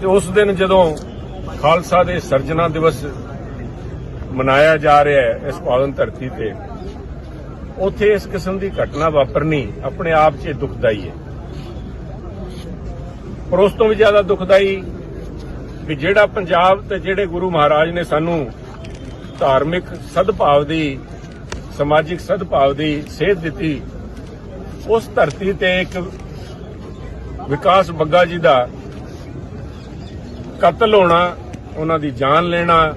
ਤੇ ਉਸ ਦਿਨ ਜਦੋਂ ਖਾਲਸਾ ਦੇ ਸਰਜਨਾ ਦਿਵਸ ਮਨਾਇਆ ਜਾ ਰਿਹਾ ਹੈ ਇਸ ਪਾਵਨ ਧਰਤੀ ਤੇ, ਉੱਥੇ ਇਸ ਕਿਸਮ ਦੀ ਘਟਨਾ ਵਾਪਰਨੀ ਆਪਣੇ ਆਪ 'ਚ ਦੁਖਦਾਈ ਹੈ। ਪਰ ਉਸ ਤੋਂ ਵੀ ਜ਼ਿਆਦਾ ਦੁਖਦਾਈ ਵੀ ਜਿਹੜਾ ਪੰਜਾਬ ਤੇ ਜਿਹੜੇ ਗੁਰੂ ਮਹਾਰਾਜ ਨੇ ਸਾਨੂੰ ਧਾਰਮਿਕ ਸਦਭਾਵ ਦੀ, ਸਮਾਜਿਕ ਸਦਭਾਵ ਦੀ ਸੇਧ ਦਿੱਤੀ, ਉਸ ਧਰਤੀ ਤੇ ਇੱਕ ਵਿਕਾਸ ਬੱਗਾ ਜੀ ਦਾ ਕਤਲ ਹੋਣਾ, ਉਹਨਾਂ ਦੀ ਜਾਨ ਲੈਣਾ,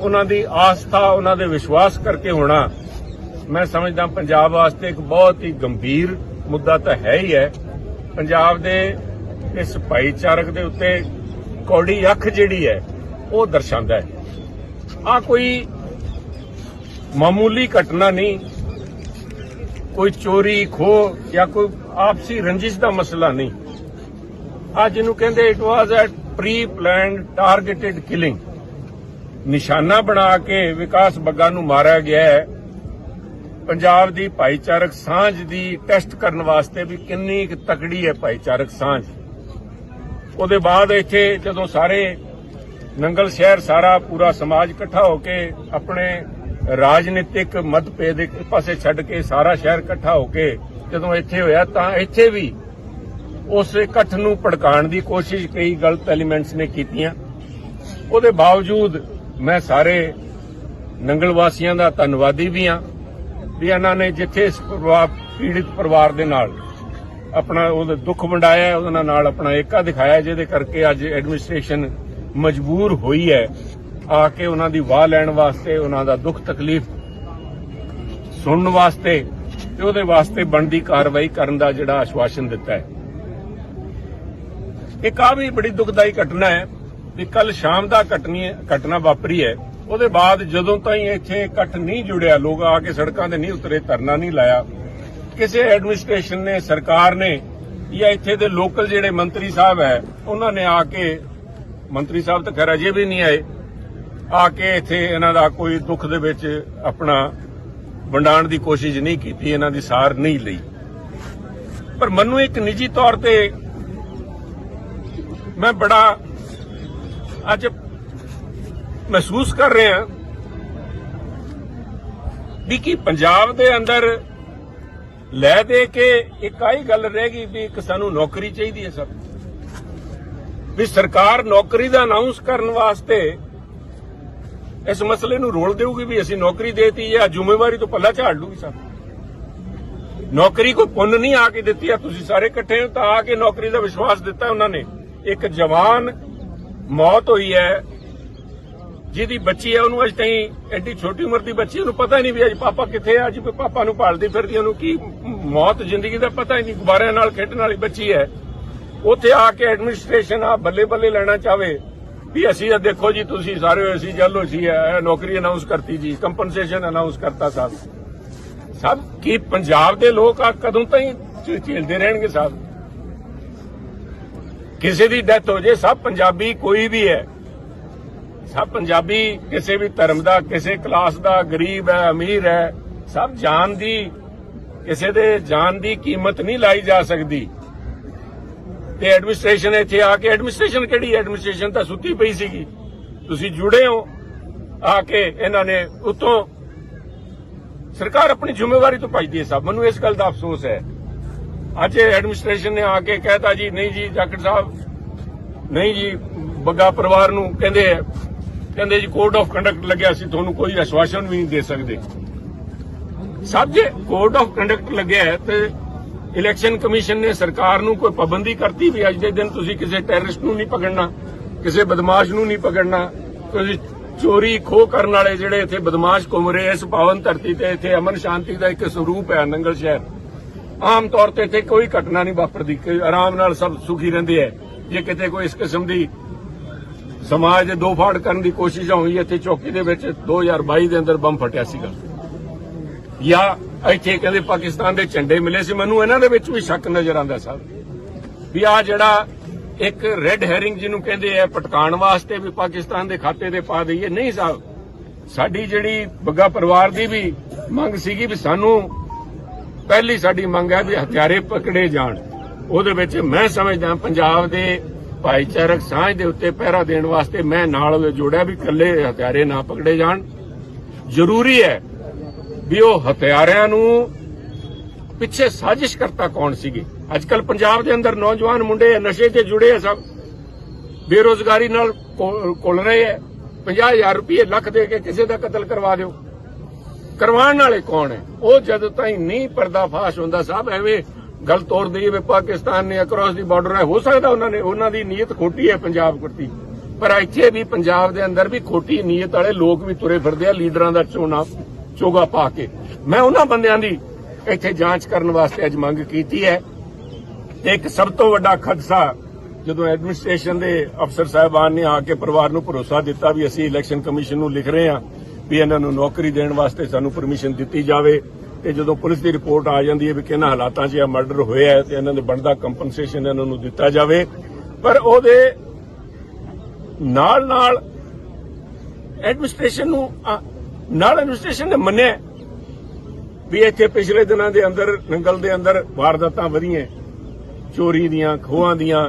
ਉਹਨਾਂ ਦੀ ਆਸਥਾ, ਉਹਨਾਂ ਦੇ ਵਿਸ਼ਵਾਸ ਕਰਕੇ ਹੋਣਾ, ਮੈਂ ਸਮਝਦਾ ਪੰਜਾਬ ਵਾਸਤੇ ਇੱਕ ਬਹੁਤ ਹੀ ਗੰਭੀਰ ਮੁੱਦਾ ਤਾਂ ਹੈ ਹੀ ਹੈ। ਪੰਜਾਬ ਦੇ ਇਸ ਭਾਈਚਾਰਕ ਦੇ ਉੱਤੇ ਕੌੜੀ ਅੱਖ ਜਿਹੜੀ ਹੈ, ਉਹ ਦਰਸਾਉਂਦਾ ਹੈ। ਆ ਕੋਈ ਮਾਮੂਲੀ ਘਟਨਾ ਨਹੀਂ, ਕੋਈ ਚੋਰੀ, ਖੋਹ ਜਾਂ ਕੋਈ ਆਪਸੀ ਰੰਜਿਸ਼ ਦਾ ਮਸਲਾ ਨਹੀਂ। ਆ ਜਿਹਨੂੰ ਕਹਿੰਦੇ it was at pre planned targeted killing ਨਿਸ਼ਾਨਾ ਬਣਾ ਕੇ ਵਿਕਾਸ ਬੱਗਾ ਨੂੰ ਮਾਰਿਆ ਗਿਆ ਹੈ। ਪੰਜਾਬ ਦੀ ਭਾਈਚਾਰਕ ਸਾਂਝ ਦੀ ਟੈਸਟ ਕਰਨ ਵਾਸਤੇ ਵੀ ਕਿੰਨੀ ਤਕੜੀ ਹੈ ਭਾਈਚਾਰਕ ਸਾਂਝ। ਉਹਦੇ ਬਾਅਦ ਇੱਥੇ ਜਦੋਂ ਸਾਰੇ ਨੰਗਲ ਸ਼ਹਿਰ ਸਾਰਾ ਪੂਰਾ ਸਮਾਜ ਇਕੱਠਾ ਹੋ ਕੇ ਆਪਣੇ ਰਾਜਨੀਤਿਕ ਮਤਭੇਦ ਇੱਕ ਪਾਸੇ ਛੱਡ ਕੇ ਸਾਰਾ ਸ਼ਹਿਰ ਇਕੱਠਾ ਹੋ ਕੇ ਜਦੋਂ ਇੱਥੇ ਹੋਇਆ ਤਾਂ ਇੱਥੇ ਵੀ ਉਸ ਇਕੱਠ ਨੂੰ ਭੜਕਾਉਣ ਦੀ ਕੋਸ਼ਿਸ਼ ਕਈ ਗਲਤ ਐਲੀਮੈਂਟਸ ਨੇ ਕੀਤੀਆਂ। ਉਹਦੇ ਬਾਵਜੂਦ ਮੈਂ ਸਾਰੇ ਨੰਗਲ ਵਾਸੀਆਂ ਦਾ ਧੰਨਵਾਦੀ ਵੀ ਹਾਂ ਵੀ ਇਹਨਾਂ ਨੇ ਜਿੱਥੇ ਇਸ ਪਰਿਵਾਰ, ਪੀੜਿਤ ਪਰਿਵਾਰ ਦੇ ਨਾਲ ਆਪਣਾ ਉਹਦਾ ਦੁੱਖ ਵੰਡਾਇਆ, ਉਹਦੇ ਨਾਲ ਆਪਣਾ ਏਕਾ ਦਿਖਾਇਆ, ਜਿਹਦੇ ਕਰਕੇ ਅੱਜ ਐਡਮਿਨਿਸਟ੍ਰੇਸ਼ਨ ਮਜਬੂਰ ਹੋਈ ਹੈ। ਆ ਕੇ ਉਹਨਾਂ ਦੀ ਵਾਹ ਲੈਣ ਵਾਸਤੇ, ਉਹਨਾਂ ਦਾ ਦੁੱਖ ਤਕਲੀਫ ਸੁਣਨ ਵਾਸਤੇ ਤੇ ਉਹਦੇ ਵਾਸਤੇ ਬਣਦੀ ਕਾਰਵਾਈ ਕਰਨ ਦਾ ਜਿਹੜਾ ਆਸ਼ਵਾਸਨ ਦਿੱਤਾ ਹੈ। ਇੱਕ ਆ ਵੀ ਬੜੀ ਦੁਖਦਾਈ ਘਟਨਾ ਹੈ ਵੀ ਕੱਲ ਸ਼ਾਮ ਦਾ ਘਟਨੀ ਘਟਨਾ ਵਾਪਰੀ ਹੈ। ਉਹਦੇ ਬਾਅਦ ਜਦੋਂ ਤਾਈਂ ਇੱਥੇ ਇਕੱਠ ਨਹੀਂ ਜੁੜਿਆ, ਲੋਕ ਆ ਕੇ ਸੜਕਾਂ ਤੇ ਨਹੀਂ ਉਤਰੇ, ਧਰਨਾ ਨਹੀਂ ਲਾਇਆ। ਕਿਸੇ ਐਡਮਿਨਿਸਟ੍ਰੇਸ਼ਨ ਨੇ, ਸਰਕਾਰ ਨੇ ਜਾਂ ਇੱਥੇ ਦੇ ਲੋਕਲ ਜਿਹੜੇ ਮੰਤਰੀ ਸਾਹਿਬ ਹੈ, ਉਹਨਾਂ ਨੇ ਆ ਕੇ, ਮੰਤਰੀ ਸਾਹਿਬ ਤਾਂ ਖੈਰ ਅਜੇ ਵੀ ਨਹੀਂ ਆਏ, ਆ ਕੇ ਇੱਥੇ ਇਹਨਾਂ ਦਾ ਕੋਈ ਦੁੱਖ ਦੇ ਵਿੱਚ ਆਪਣਾ ਵੰਡਾਣ ਦੀ ਕੋਸ਼ਿਸ਼ ਨਹੀਂ ਕੀਤੀ, ਇਹਨਾਂ ਦੀ ਸਾਰ ਨਹੀਂ ਲਈ। ਪਰ ਮੈਨੂੰ ਇੱਕ ਨਿੱਜੀ ਤੌਰ ਤੇ ਮੈਂ ਬੜਾ ਅੱਜ ਮਹਿਸੂਸ ਕਰ ਰਿਹਾ ਵੀ ਕਿ ਪੰਜਾਬ ਦੇ ਅੰਦਰ ਲੈ ਦੇ ਕੇ ਇੱਕ ਆਈ ਗੱਲ ਰਹਿ ਗਈ ਵੀ ਇੱਕ ਸਾਨੂੰ ਨੌਕਰੀ ਚਾਹੀਦੀ ਹੈ ਸਭ ਵੀ ਸਰਕਾਰ ਨੌਕਰੀ ਦਾ ਅਨਾਉਂਸ ਕਰਨ ਵਾਸਤੇ ਇਸ ਮਸਲੇ ਨੂੰ ਰੋਲ ਦੇਊਗੀ ਵੀ ਅਸੀਂ ਨੌਕਰੀ ਦੇਤੀ ਜਾਂ ਜ਼ਿੰਮੇਵਾਰੀ ਤੋਂ ਪੱਲਾ ਝਾੜ ਲੂਗੀ ਸਭ ਨੌਕਰੀ ਕੋਈ ਪੁੰਨ ਨਹੀਂ ਆ ਕੇ ਦਿੱਤੀ ਆ, ਤੁਸੀਂ ਸਾਰੇ ਇਕੱਠੇ ਹੋ ਤਾਂ ਆ ਕੇ ਨੌਕਰੀ ਦਾ ਵਿਸ਼ਵਾਸ ਦਿੱਤਾ ਉਹਨਾਂ ਨੇ। ਇੱਕ ਜਵਾਨ ਮੌਤ ਹੋਈ ਹੈ, ਜਿਹਦੀ ਬੱਚੀ ਹੈ, ਉਹਨੂੰ ਅਜ ਤਾਈਂ ਐਡੀ ਛੋਟੀ ਉਮਰ ਦੀ ਬੱਚੀ, ਉਹਨੂੰ ਪਤਾ ਹੀ ਨਹੀਂ ਵੀ ਅੱਜ ਪਾਪਾ ਕਿੱਥੇ ਆ, ਅੱਜ ਪਾਪਾ ਨੂੰ ਭਾਲਦੀ ਫਿਰਦੀ ਉਹਨੂੰ ਕੀ ਮੌਤ ਜ਼ਿੰਦਗੀ ਦਾ ਪਤਾ ਹੀ ਨਹੀਂ, ਗੁਬਾਰਿਆਂ ਨਾਲ ਖੇਡਣ ਵਾਲੀ ਬੱਚੀ ਹੈ। ਉੱਥੇ ਆ ਕੇ ਐਡਮਿਨਿਸਟ੍ਰੇਸ਼ਨ ਆ, ਬੱਲੇ ਬੱਲੇ ਲੈਣਾ ਚਾਵੇ ਵੀ ਅਸੀਂ ਇਹ ਦੇਖੋ ਜੀ, ਤੁਸੀਂ ਸਾਰੇ ਅਸੀਂ ਜੱਲੋ ਸੀ ਹੈ ਨੌਕਰੀ ਅਨਾਉਂਸ ਕਰਤੀ ਜੀ ਕੰਪਨਸੇਸ਼ਨ ਅਨਾਉਂਸ ਕਰਤਾ ਸਾਹਿਬ ਸਭ ਕੀ ਪੰਜਾਬ ਦੇ ਲੋਕ ਆ, ਕਦੋਂ ਤਾਈਂ ਝੇਲਦੇ ਰਹਿਣਗੇ ਸਾਹਿਬ ਕਿਸੇ ਦੀ ਡੈਥ ਹੋ ਜੇ, ਸਭ ਪੰਜਾਬੀ ਕੋਈ ਵੀ ਹੈ। ਸਭ ਪੰਜਾਬੀ ਕਿਸੇ ਵੀ ਧਰਮ ਦਾ, ਕਿਸੇ ਕਲਾਸ ਦਾ, ਗਰੀਬ ਹੈ, ਅਮੀਰ ਹੈ, ਸਭ ਜਾਨ ਦੀ, ਕਿਸੇ ਦੇ ਜਾਨ ਦੀ ਕੀਮਤ ਨਹੀਂ ਲਾਈ ਜਾ ਸਕਦੀ। ਤੇ ਐਡਮਿਨਿਸਟ੍ਰੇਸ਼ਨ ਇੱਥੇ ਆ ਕੇ ਐਡਮਿਨਿਸਟ੍ਰੇਸ਼ਨ ਕਿਹੜੀ ਐਡਮਿਨਿਸਟ੍ਰੇਸ਼ਨ ਤਾਂ ਸੁੱਤੀ ਪਈ ਸੀਗੀ। ਤੁਸੀਂ ਜੁੜੇ ਹੋ ਆ ਕੇ ਇਹਨਾਂ ਨੇ ਉਤੋਂ ਸਰਕਾਰ ਆਪਣੀ ਜ਼ਿੰਮੇਵਾਰੀ ਤੋਂ ਭੱਜਦੀ ਹੈ ਸਭ। ਮੈਨੂੰ ਇਸ ਗੱਲ ਦਾ ਅਫਸੋਸ ਹੈ। ਅੱਜ ਐਡਮਿਨਿਸਟ੍ਰੇਸ਼ਨ ਨੇ ਆ ਕੇ ਕਹਿਤਾ ਜੀ, ਨਹੀਂ ਜੀ ਜਾਕੜ ਸਾਹਿਬ, ਨਹੀਂ ਜੀ, ਬੱਗਾ ਪਰਿਵਾਰ ਨੂੰ ਕਹਿੰਦੇ ਕਹਿੰਦੇ ਜੀ ਕੋਡ ਆਫ ਕੰਡਕਟ ਲੱਗਿਆ ਸੀ, ਤੁਹਾਨੂੰ ਕੋਈ ਅਸ਼ਵਾਸਨ ਵੀ ਨਹੀਂ ਦੇ ਸਕਦੇ। ਸਭ ਜੇ ਕੋਡ ਆਫ ਕੰਡਕਟ ਲੱਗਿਆ ਤੇ ਇਲੈਕਸ਼ਨ ਕਮਿਸ਼ਨ ਨੇ ਸਰਕਾਰ ਨੂੰ ਕੋਈ ਪਾਬੰਦੀ ਕਰਤੀ ਵੀ ਅੱਜ ਦੇ ਦਿਨ ਤੁਸੀਂ ਕਿਸੇ ਟੈਰਰਿਸਟ ਨੂੰ ਨਹੀਂ ਪਕੜਨਾ, ਕਿਸੇ ਬਦਮਾਸ਼ ਨੂੰ ਨਹੀਂ ਪਕੜਨਾ, ਤੁਸੀਂ ਚੋਰੀ, ਖੋਹ ਕਰਨ ਵਾਲੇ ਜਿਹੜੇ ਇੱਥੇ ਬਦਮਾਸ਼ ਘੁੰਮ ਰਹੇ ਇਸ ਪਾਵਨ ਧਰਤੀ ਤੇ ਇੱਥੇ ਅਮਨ ਸ਼ਾਂਤੀ ਦਾ ਇੱਕ ਸਰੂਪ ਹੈ, ਨੰਗਲ ਸ਼ਹਿਰ। ਆਮ ਤੌਰ ਤੇ ਇੱਥੇ ਕੋਈ ਘਟਨਾ ਨਹੀਂ ਵਾਪਰਦੀ ਆਰਾਮ ਨਾਲ ਸਭ ਸੁਖੀ ਰਹਿੰਦੇ ਐ। ਜੇ ਕਿਤੇ ਕੋਈ ਇਸ ਕਿਸਮ ਦੀ ਸਮਾਜ ਦੇ ਦੋ ਫਾੜ ਕਰਨ ਦੀ ਕੋਸ਼ਿਸ਼ ਹੋਈ, ਇੱਥੇ ਚੌਕੀ ਦੇ ਵਿੱਚ 2022 ਦੇ ਅੰਦਰ ਬੰਬ ਫਟਿਆ ਸੀਗਾ। ਜਾਂ ਇੱਥੇ ਕਹਿੰਦੇ ਪਾਕਿਸਤਾਨ ਦੇ ਝੰਡੇ ਮਿਲੇ ਸੀ। ਮੈਨੂੰ ਇਹਨਾਂ ਦੇ ਵਿੱਚ ਵੀ ਸ਼ੱਕ ਨਜ਼ਰ ਆਉਂਦਾ ਸਾਹਿਬ ਵੀ ਆ ਜਿਹੜਾ ਇੱਕ ਰੈੱਡ ਹੈਰਿੰਗ ਜਿਹਨੂੰ ਕਹਿੰਦੇ ਆ ਪਟਕਾਉਣ ਵਾਸਤੇ ਵੀ ਪਾਕਿਸਤਾਨ ਦੇ ਖਾਤੇ ਤੇ ਪਾ ਦਈਏ। ਨਹੀਂ ਸਾਹਿਬ ਸਾਡੀ ਜਿਹੜੀ ਬੱਗਾ ਪਰਿਵਾਰ ਦੀ ਵੀ ਮੰਗ ਸੀਗੀ ਵੀ ਸਾਨੂੰ ਪਹਿਲੀ ਸਾਡੀ ਮੰਗ ਹੈ ਵੀ ਹਥਿਆਰੇ ਪਕੜੇ ਜਾਣ। ਉਹਦੇ ਵਿੱਚ ਮੈਂ ਸਮਝਦਾ ਪੰਜਾਬ ਦੇ ਭਾਈਚਾਰਕ ਸਾਂਝ ਦੇ ਉੱਤੇ ਪਹਿਰਾ ਦੇਣ ਵਾਸਤੇ ਮੈਂ ਨਾਲ ਉਹਦੇ ਜੋੜਿਆ ਵੀ ਇਕੱਲੇ ਹਥਿਆਰੇ ਨਾ ਪਕੜੇ ਜਾਣ। ਜ਼ਰੂਰੀ ਹੈ ਵੀ ਉਹ ਹਥਿਆਰਿਆਂ ਨੂੰ ਪਿੱਛੇ ਸਾਜ਼ਿਸ਼ ਕਰਤਾ ਕੌਣ ਸੀਗੇ? ਅੱਜ ਕੱਲ ਪੰਜਾਬ ਦੇ ਅੰਦਰ ਨੌਜਵਾਨ ਮੁੰਡੇ ਨਸ਼ੇ ਤੇ ਜੁੜੇ ਆ ਸਭ। ਬੇਰੋਜ਼ਗਾਰੀ ਨਾਲ ਘੁ- ਘੁਲ ਰਹੇ ਹੈ 50000 ਰੁਪਏ ਲੱਖ ਦੇ ਕੇ ਕਿਸੇ ਦਾ ਕਤਲ ਕਰਵਾ ਦਿਓ। ਕਰਵਾਉਣ ਵਾਲੇ ਕੌਣ ਹੈ? ਉਹ ਜਦੋਂ ਤਾਈਂ ਨਹੀਂ ਪਰਦਾਫਾਸ਼ ਹੁੰਦਾ ਸਾਹਿਬ, ਐਵੇਂ ਗੱਲ ਤੋੜ ਦਈਏ ਵੀ ਪਾਕਿਸਤਾਨ ਨੇ ਅਕ੍ਰੋਸ ਦੀ ਬਾਰਡਰ ਹੈ, ਹੋ ਸਕਦਾ ਉਹਨਾਂ ਨੇ ਉਹਨਾਂ ਦੀ ਨੀਅਤ ਖੋਟੀ ਹੈ ਪੰਜਾਬ ਪ੍ਰਤੀ। ਪਰ ਇੱਥੇ ਵੀ ਪੰਜਾਬ ਦੇ ਅੰਦਰ ਵੀ ਖੋਟੀ ਨੀਅਤ ਵਾਲੇ ਲੋਕ ਵੀ ਤੁਰੇ ਫਿਰਦੇ ਆ, ਲੀਡਰਾਂ ਦਾ ਚੋਣਾ ਚੋਗਾ ਪਾ ਕੇ। ਮੈਂ ਉਹਨਾਂ ਬੰਦਿਆਂ ਦੀ ਇੱਥੇ ਜਾਂਚ ਕਰਨ ਵਾਸਤੇ ਅੱਜ ਮੰਗ ਕੀਤੀ ਹੈ। ਤੇ ਇੱਕ ਸਭ ਤੋਂ ਵੱਡਾ ਖਦਸ਼ਾ ਜਦੋਂ ਐਡਮਿਨਿਸਟ੍ਰੇਸ਼ਨ ਦੇ ਅਫਸਰ ਸਾਹਿਬਾਨ ਨੇ ਆ ਕੇ ਪਰਿਵਾਰ ਨੂੰ ਭਰੋਸਾ ਦਿੱਤਾ ਵੀ ਅਸੀਂ ਇਲੈਕਸ਼ਨ ਕਮਿਸ਼ਨ ਨੂੰ ਲਿਖ ਰਹੇ ਹਾਂ ਵੀ ਇਹਨਾਂ ਨੂੰ ਨੌਕਰੀ ਦੇਣ ਵਾਸਤੇ ਸਾਨੂੰ ਪਰਮਿਸ਼ਨ ਦਿੱਤੀ ਜਾਵੇ ਤੇ ਜਦੋਂ ਪੁਲਿਸ ਦੀ ਰਿਪੋਰਟ ਆ ਜਾਂਦੀ ਹੈ ਵੀ ਕਿਹਨਾਂ ਹਾਲਾਤਾਂ 'ਚ ਇਹ ਮਰਡਰ ਹੋਇਆ ਹੈ ਤੇ ਇਹਨਾਂ ਦੇ ਬਣਦਾ ਕੰਪਨਸੇਸ਼ਨ ਇਹਨਾਂ ਨੂੰ ਦਿੱਤਾ ਜਾਵੇ, ਪਰ ਉਹਦੇ ਨਾਲ ਨਾਲ ਐਡਮਿਨਿਸਟ੍ਰੇਸ਼ਨ ਨੂੰ ਨਾਲ ਐਡਮਿਨਿਸਟ੍ਰੇਸ਼ਨ ਨੇ ਮੰਨਿਆ ਵੀ ਇੱਥੇ ਪਿਛਲੇ ਦਿਨਾਂ ਦੇ ਅੰਦਰ, ਨੰਗਲ ਦੇ ਅੰਦਰ ਵਾਰਦਾਤਾਂ ਵਧੀਆਂ ਚੋਰੀ ਦੀਆਂ, ਖੋਹਾਂ ਦੀਆਂ।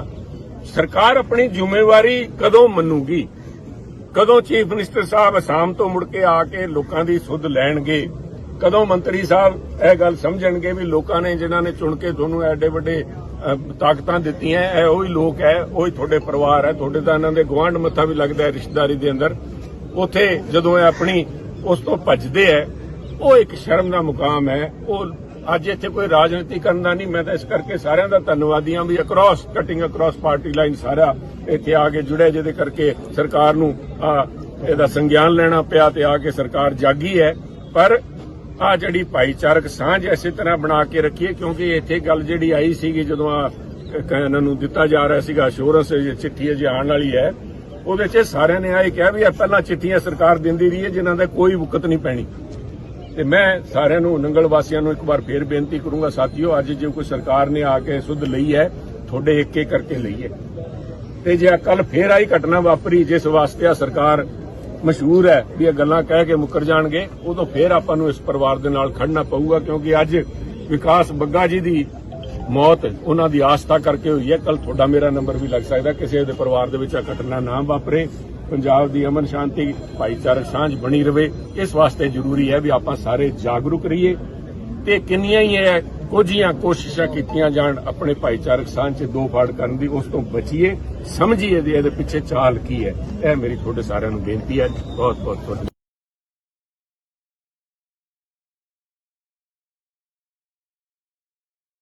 ਸਰਕਾਰ ਆਪਣੀ ਜ਼ਿੰਮੇਵਾਰੀ ਕਦੋਂ ਮੰਨੂਗੀ? ਕਦੋਂ ਚੀਫ ਮਿਨਿਸਟਰ ਸਾਹਿਬ ਅਸਾਮ ਤੋਂ ਮੁੜ ਕੇ ਆ ਕੇ ਲੋਕਾਂ ਦੀ ਸੁੱਧ ਲੈਣਗੇ? ਕਦੋਂ ਮੰਤਰੀ ਸਾਹਿਬ ਇਹ ਗੱਲ ਸਮਝਣਗੇ ਵੀ ਲੋਕਾਂ ਨੇ ਜਿਨ੍ਹਾਂ ਨੇ ਚੁਣ ਕੇ ਤੁਹਾਨੂੰ ਐਡੇ ਵੱਡੇ ਤਾਕਤਾਂ ਦਿੱਤੀਆਂ, ਇਹ ਉਹੀ ਲੋਕ ਹੈ, ਉਹੀ ਤੁਹਾਡੇ ਪਰਿਵਾਰ ਐ ਤੁਹਾਡੇ ਤਾਂ ਇਹਨਾਂ ਦੇ ਗਵਾਂਢ ਮੱਥਾ ਵੀ ਲੱਗਦਾ ਹੈ ਰਿਸ਼ਤੇਦਾਰੀ ਦੇ ਅੰਦਰ। ਉਥੇ ਜਦੋਂ ਇਹ ਆਪਣੀ ਉਸ ਤੋਂ ਭੱਜਦੇ ਹੈ, ਉਹ ਇੱਕ ਸ਼ਰਮ ਦਾ ਮੁਕਾਮ ਹੈ, ਉਹ ਅੱਜ ਇੱਥੇ ਕੋਈ ਰਾਜਨੀਤੀ ਕਰਨ ਦਾ ਨਹੀਂ, ਮੈਂ ਤਾਂ ਇਸ ਕਰਕੇ ਸਾਰਿਆਂ ਦਾ ਧੰਨਵਾਦੀ ਹਾਂ ਵੀ across cutting across party line ਸਾਰਾ ਇੱਥੇ ਆ ਕੇ ਜੁੜਿਆ, ਜਿਹਦੇ ਕਰਕੇ ਸਰਕਾਰ ਨੂੰ ਇਹਦਾ ਸੰਗਿਆਨ ਲੈਣਾ ਪਿਆ ਤੇ ਆ ਕੇ ਸਰਕਾਰ ਜਾਗੀ ਹੈ। ਪਰ ਆ ਜਿਹੜੀ ਭਾਈਚਾਰਕ ਸਾਂਝ ਇਸੇ ਤਰ੍ਹਾਂ ਬਣਾ ਕੇ ਰੱਖੀਏ, ਕਿਉਂਕਿ ਇੱਥੇ ਗੱਲ ਜਿਹੜੀ ਆਈ ਸੀਗੀ ਜਦੋਂ ਆ ਇਹਨਾਂ ਨੂੰ ਦਿੱਤਾ ਜਾ ਰਿਹਾ ਸੀਗਾ ਅਸ਼ੋਰੈਂਸ ਚਿੱਠੀ ਅਜੇ ਆਉਣ ਵਾਲੀ ਹੈ, ਉਹਦੇ 'ਚ ਸਾਰਿਆਂ ਨੇ ਆਏ ਕਿਹਾ ਵੀ ਇਹ ਪਹਿਲਾਂ ਚਿੱਠੀਆਂ ਸਰਕਾਰ ਦਿੰਦੀ ਰਹੀ ਹੈ, ਜਿਨ੍ਹਾਂ ਦਾ ਕੋਈ ਵਕਤ ਨਹੀਂ ਪੈਣੀ। ਤੇ ਮੈਂ ਸਾਰਿਆਂ ਨੂੰ, ਨੰਗਲ ਵਾਸੀਆਂ ਨੂੰ ਇੱਕ ਵਾਰ ਫੇਰ ਬੇਨਤੀ ਕਰੂੰਗਾ, ਸਾਥੀਓ, ਅੱਜ ਜੇ ਕੋਈ ਸਰਕਾਰ ਨੇ ਆ ਕੇ ਸੁਧ ਲਈ ਹੈ, ਤੁਹਾਡੇ ਇੱਕ ਇੱਕ ਕਰਕੇ ਲਈ ਹੈ। ਤੇ ਜੇ ਕੱਲ ਫੇਰ ਆਈ ਘਟਨਾ ਵਾਪਰੀ, ਜਿਸ ਵਾਸਤੇ ਆ ਸਰਕਾਰ ਮਸ਼ਹੂਰ ਹੈ, ਵੀ ਇਹ ਗੱਲਾਂ ਕਹਿ ਕੇ ਮੁੱਕਰ ਜਾਣਗੇ, ਉਦੋਂ ਫੇਰ ਆਪਾਂ ਨੂੰ ਇਸ ਪਰਿਵਾਰ ਦੇ ਨਾਲ ਖੜਨਾ ਪਊਗਾ, ਕਿਉਂਕਿ ਅੱਜ ਵਿਕਾਸ ਬੱਗਾ ਜੀ ਦੀ ਮੌਤ, ਉਹਨਾਂ ਦੀ ਆਸਥਾ ਕਰਕੇ ਹੋਈ ਹੈ। ਕੱਲ ਤੁਹਾਡਾ ਮੇਰਾ ਨੰਬਰ ਵੀ ਲੱਗ ਸਕਦਾ, ਕਿਸੇ ਦੇ ਪਰਿਵਾਰ ਦੇ ਵਿੱਚ ਆ ਘਟਨਾ ਨਾ ਵਾਪਰੇ। ਪੰਜਾਬ ਦੀ ਅਮਨ ਸ਼ਾਂਤੀ, ਭਾਈਚਾਰਕ ਸਾਂਝ ਬਣੀ ਰਵੇ। ਇਸ ਵਾਸਤੇ ਜ਼ਰੂਰੀ ਹੈ ਵੀ ਆਪਾਂ ਸਾਰੇ ਜਾਗਰੂਕ ਰਹੀਏ ਤੇ ਕਿੰਨੀਆਂ ਹੀ ਇਹ ਕੁਝੀਆਂ ਕੋਸ਼ਿਸ਼ਾਂ ਕੀਤੀਆਂ ਜਾਣ, ਆਪਣੇ ਭਾਈਚਾਰਕ ਸਾਂਝ 'ਚ ਦੋ ਫਾੜ ਕਰਨ ਦੀ, ਉਸ ਤੋਂ ਬਚੀਏ, ਸਮਝੀਏ ਵੀ ਇਹਦੇ ਪਿੱਛੇ ਚਾਲ ਕੀ ਹੈ। ਇਹ ਮੇਰੀ ਤੁਹਾਡੇ ਸਾਰਿਆਂ ਨੂੰ ਬੇਨਤੀ ਹੈ। ਬਹੁਤ ਬਹੁਤ ਤੁਹਾਡਾ